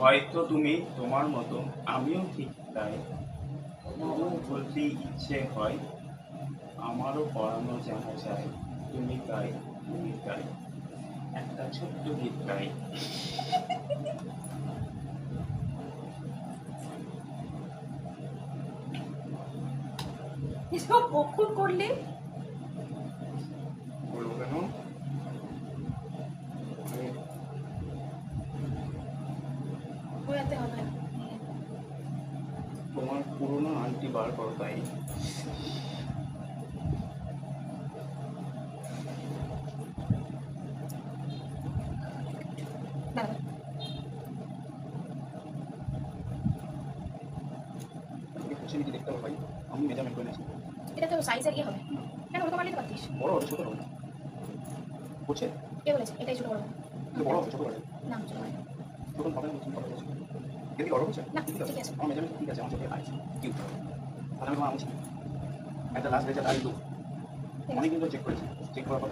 হয়তো তুমি তোমার মতো, আমিও ঠিক তাই। তবুও বলতে ইচ্ছে হয়, আমারও পড়ানো জানা চাই তুমি তাই তুমি তাই। একটা ছোট্ট গীত গাই। এসব কখন করলে বলব কেন আমি বোঝাতে হবে। তোমার পুরনো আন্টি বার করো তাই। দেখতে হবে ভাই আমি মেজারমেন্ট করে নিয়েছি। এটা তো সাইজের ইয়ে হবে। কেন ওরকম বানাতে পারতিস। বড় হবে ছোট হবে। বুঝছে? কে বলেছে? এটাই ছোট বড় বড় হবে ছোট হবে। না ছোট হবে। ছোট হবে বলছো যদি বড় হচ্ছে না, ঠিক আছে। আমার মেজারমেন্ট ঠিক আছে আমার চোখে আছে কিউট তাহলে আমি আমার একটা লাস্ট রেজাল্ট আর দু। অনেক কিন্তু চেক করেছি। চেক করার পর